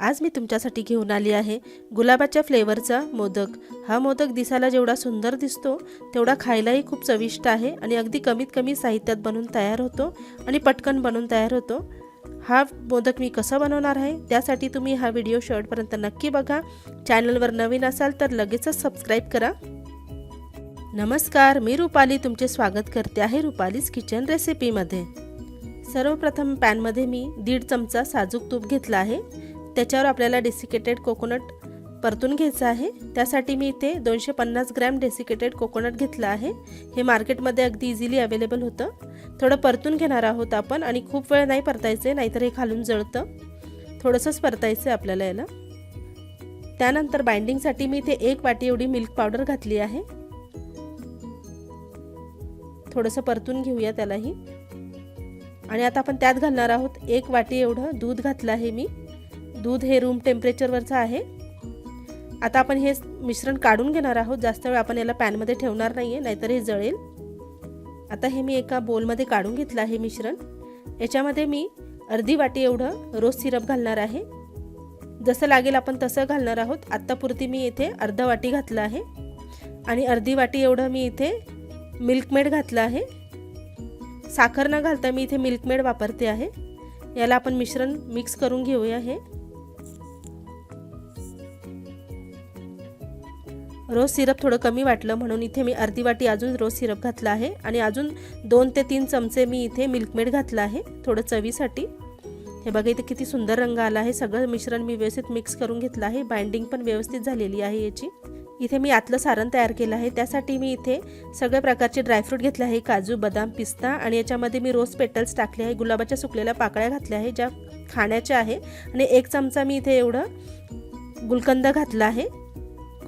आज मी तुमच्यासाठी घेऊन आली आहे गुलाबाच्या फ्लेवरचा मोदक. हा मोदक दिसायला जेवढा सुंदर दिसतो तेवढा खायलाही खूप चविष्ट आहे आणि अगदी कमीत कमी साहित्यात बनून तयार होतो आणि पटकन बनून तयार होतो. हा मोदक मी कसा बनवणार आहे त्यासाठी तुम्ही हा व्हिडिओ शेवटपर्यंत नक्की बघा. चॅनलवर नवीन असाल तर लगेचच सबस्क्राईब करा. नमस्कार मी रुपाली तुमचे स्वागत करते आहे रुपालीज किचन रेसिपीमध्ये. सर्वप्रथम पॅनमध्ये मी दीड चमचा साजूक तूप घेतला आहे. त्याच्यावर आपल्याला डेसिकेटेड कोकोनट परतून घ्यायचं आहे. त्यासाठी मी इथे दोनशे पन्नास ग्रॅम डेसिकेटेड कोकोनट घेतलं आहे. हे मार्केटमध्ये अगदी इझिली अवेलेबल होतं. थोडं परतून घेणार आहोत आपण आणि खूप वेळ नाही परतायचे नाहीतर हे खालून जळतं. थोडंसंच परतायचं आहे आपल्याला याला. त्यानंतर बाइंडिंगसाठी मी इथे एक वाटी एवढी मिल्क पावडर घातली आहे. थोडंसं परतून घेऊया त्यालाही. आणि आता आपण त्यात घालणार आहोत एक वाटी एवढं दूध घातलं आहे मी. दूध हे रूम टेम्परेचरवरचं आहे. आता आपण हे मिश्रण काढून घेणार आहोत. जास्त वेळ आपण याला पॅनमध्ये ठेवणार नाही आहे नाहीतर हे जळेल. आता हे मी एका बोलमध्ये काढून घेतलं आहे मिश्रण. याच्यामध्ये मी अर्धी वाटी एवढं रोज सिरप घालणार आहे. जसं लागेल आपण तसं घालणार आहोत. आत्तापुरती मी इथे अर्धा वाटी घातलं आहे. आणि अर्धी वाटी एवढं मी इथे मिल्कमेड घातलं आहे. साखर न घालता मी इथे मिल्कमेड वापरते आहे. याला आपण मिश्रण मिक्स करून घेऊया हे. रोज सिरप थोडं कमी वाटलं म्हणून इथे मी अर्धी वाटी अजून रोज सिरप घातला आहे आणि अजून दोन ते तीन चमचे मी इथे मिल्कमेड घातलं आहे थोडं चवीसाठी. हे बघा इथे किती सुंदर रंग आला आहे. सगळं मिश्रण मी व्यवस्थित मिक्स करून घेतलं आहे. बाइंडिंग पण व्यवस्थित झालेली आहे याची. इथे मी आतलं सारण तयार केलं आहे. त्यासाठी मी इथे सगळ्या प्रकारचे ड्रायफ्रूट घेतले आहे. काजू बदाम पिस्ता आणि याच्यामध्ये मी रोज पेटल्स टाकले आहे. गुलाबाच्या सुकलेल्या पाकळ्या घातल्या आहे ज्या खाण्याच्या आहे. आणि एक चमचा मी इथे एवढं गुलकंद घातला आहे.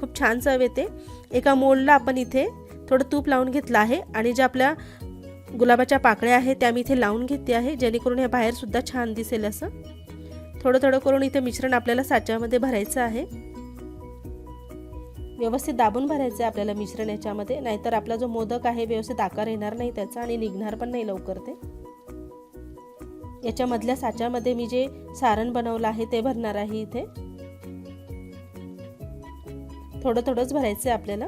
खूप छान चव येते. एका मोलला आपण इथे थोडं तूप लावून घेतलं आहे आणि ज्या आपल्या गुलाबाच्या पाकळ्या आहेत त्या मी इथे लावून घेते आहे. जेणेकरून हे बाहेरसुद्धा छान दिसेल असं. थोडं थोडं करून इथे मिश्रण आपल्याला साच्यामध्ये भरायचं आहे. व्यवस्थित दाबून भरायचं आहे आपल्याला मिश्रण याच्यामध्ये. नाहीतर आपला जो मोदक आहे व्यवस्थित आकार येणार नाही त्याचा आणि निघणार पण नाही लवकर ते. याच्यामधल्या साच्यामध्ये मी जे सारण बनवलं आहे ते भरणार आहे इथे. थोडं थोडंच भरायचं आहे आपल्याला.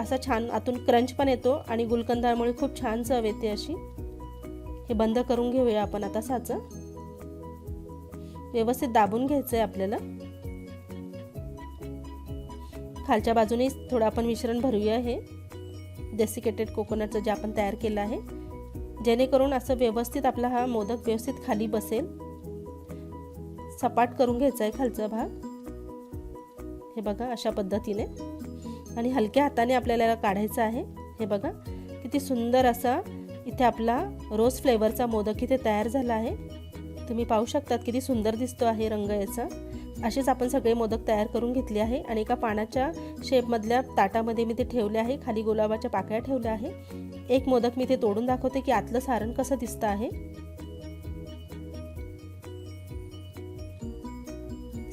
असा छान आतून क्रंच पण येतो आणि गुलकंदामुळे खूप छान चव येते अशी. हे बंद करून घेऊया आपण आता साचं. व्यवस्थित दाबून घ्यायचं आहे आपल्याला. खालच्या बाजूने थोडं आपण मिश्रण भरूया हे. डेसिकेटेड कोकोनटचं जे आपण तयार केलं आहे. जेणेकरून असं व्यवस्थित आपला हा मोदक व्यवस्थित खाली बसेल. सपाट करून घ्यायचा आहे खालचा भाग. हे बघा अशा पद्धतीने. आणि हलक्या हाताने आपल्याला याला काढायचं आहे. हे बघा किती सुंदर असा इथे आपला रोज फ्लेवरचा मोदक इथे तयार झाला आहे. तुम्ही पाहू शकतात किती सुंदर दिसतो आहे रंग याचा. असेच आपण सगळे मोदक तयार करून घेतले आहे आणि एका पाण्याच्या शेपमधल्या ताटामध्ये मी ते ठेवले आहे. खाली गुलाबाच्या पाकळ्या ठेवल्या आहे. एक मोदक मी ते तोडून दाखवते की आतलं सारण कसं दिसतं आहे.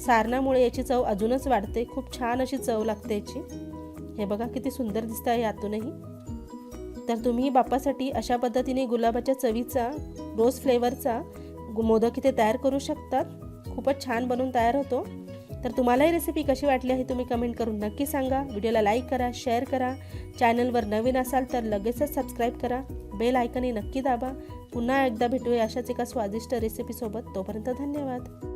सारणामुळे याची चव अजूनच वाढते. खूप छान अशी चव लागते याची. हे बघा किती सुंदर दिसतं आहे यातूनही. तर तुम्ही बाप्पासाठी अशा पद्धतीने गुलाबाच्या चवीचा रोज फ्लेवरचा मोदक इथे तयार करू शकतात खूपच छान बनवून तयार होतो. तर तुम्हाला ही रेसिपी कशी वाटली आहे तुम्ही कमेंट करून नक्की सांगा. व्हिडिओला लाईक करा शेअर करा. चॅनलवर नवीन असाल तर लगेचच सबस्क्राईब करा. बेल आयकनही नक्की दाबा. पुन्हा एकदा भेटूया अशाच एका स्वादिष्ट रेसिपीसोबत तोपर्यंत धन्यवाद.